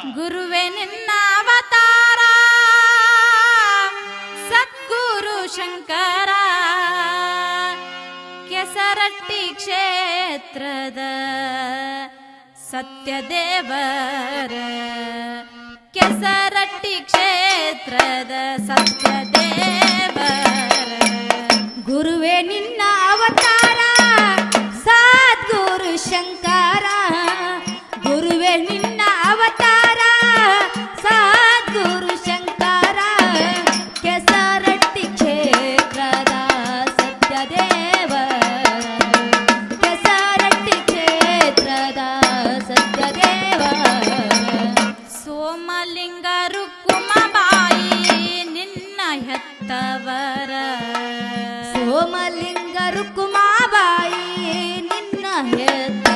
ಗುರುವೆ ನಿನ್ನ ಅವತಾರ. ಸದ್ಗುರು ಶಂಕರ. ಕೆಸರಟ್ಟಿ ಕ್ಷೇತ್ರದ ಸತ್ಯದೇವರ. ಕೆಸರಟ್ಟಿ ಕ್ಷೇತ್ರದ ಸತ್ಯದೇವರ. ಗುರುವೆ ನಿನ್ನ ಸೋಮಲಿಂಗರು ಕುಮಾಬಾಯಿ ನಿನ್ನ ಹೆತ್ತ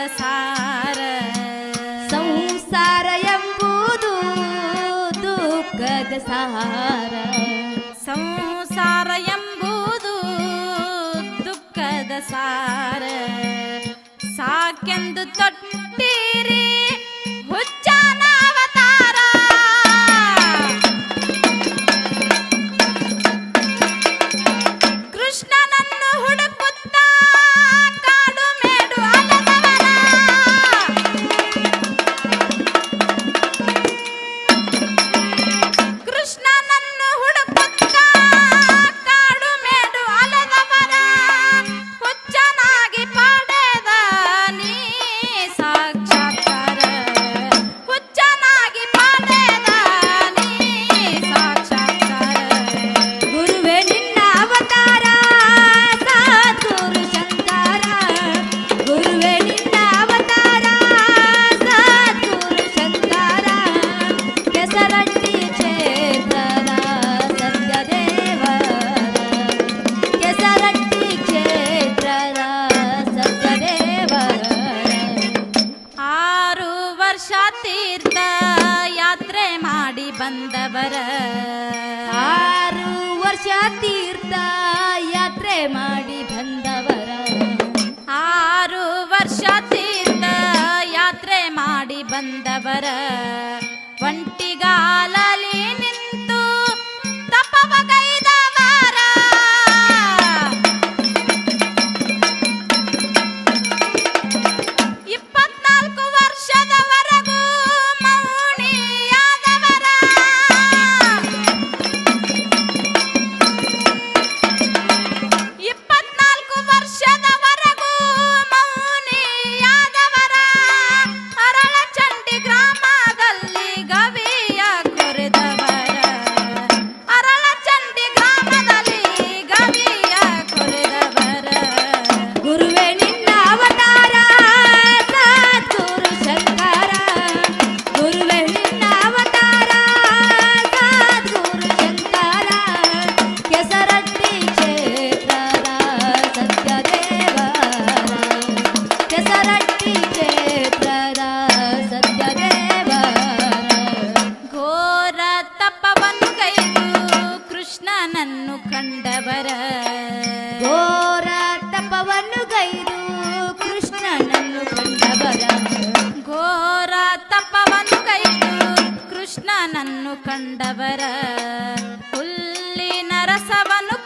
ಸಂಸಾರದ ಸಾರ ಸಂಸಾರ ಎಂಬುದು ದುಃಖದ ಸಾರ ಸಂಸಾರ ಎಂಬುದು ದುಃಖದ ಸಾರ ಸಾಕೆಂದು ತೊಟ್ಟಿರಿ ಬಂದವರ ಆರು ವರ್ಷ ತೀರ್ಥ ಯಾತ್ರೆ ಮಾಡಿ ಬಂದವರ. ಆರು ವರ್ಷ ತೀರ್ಥ ಯಾತ್ರೆ ಮಾಡಿ ಬಂದವರ. ಒಂಟಿ ನನ್ನು ಕಂಡವರ ಹುಲ್ಲಿನ ರಸವನ್ನು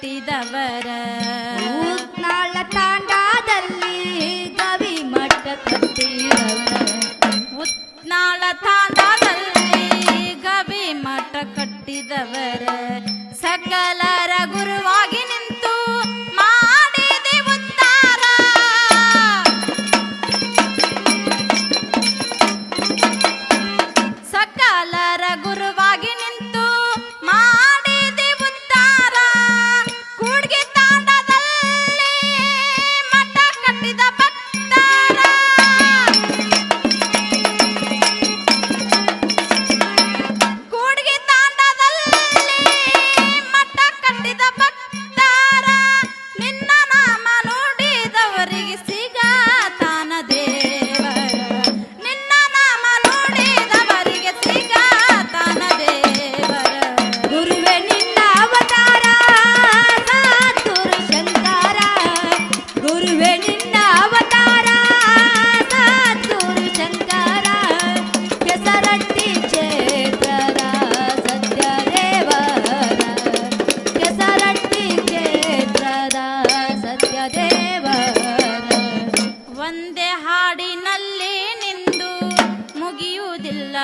ਮਾਟੀ ਦਾ ਵੈ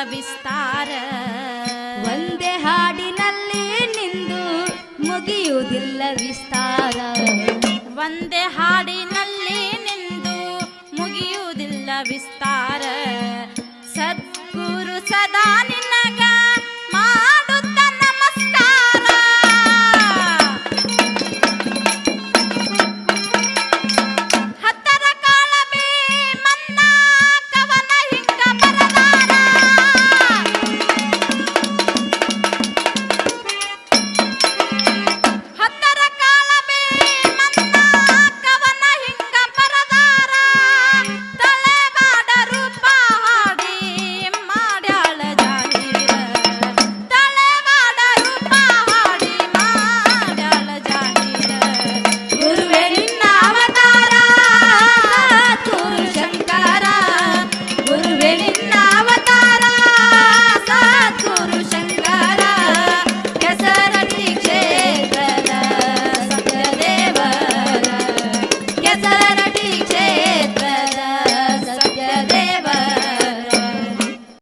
ವಿಸ್ತಾರ. ಒಂದೇ ಹಾಡಿನಲ್ಲಿ ನಿಂದು ಮುಗಿಯುವುದಿಲ್ಲ ವಿಸ್ತಾರ. ಒಂದೇ ಹಾಡಿನ